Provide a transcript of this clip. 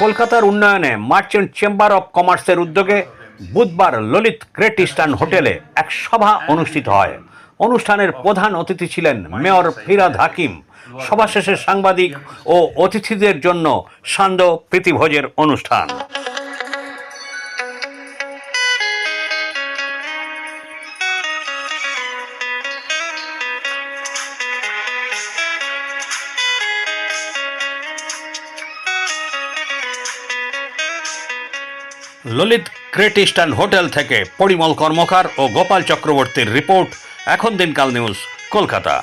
কলকাতার উন্নয়নে merchant chamber of কমার্সের উদ্যোগে বুধবার ললিত গ্রেট ইস্টার্ন হোটেলে এক সভা অনুষ্ঠিত হয়। অনুষ্ঠানের প্রধান অতিথি ছিলেন মেয়র ফিরাদ হাকিম। সভা শেষে সাংবাদিক ও অতিথিদের জন্য সান্দ প্রীতিভোজের অনুষ্ঠান। ললিত গ্রেট ইস্টার্ন হোটেল থেকে পরিমল কর্মকার ও গোপাল চক্রবর্তীর রিপোর্ট এখন দিনকাল নিউজ কলকাতা।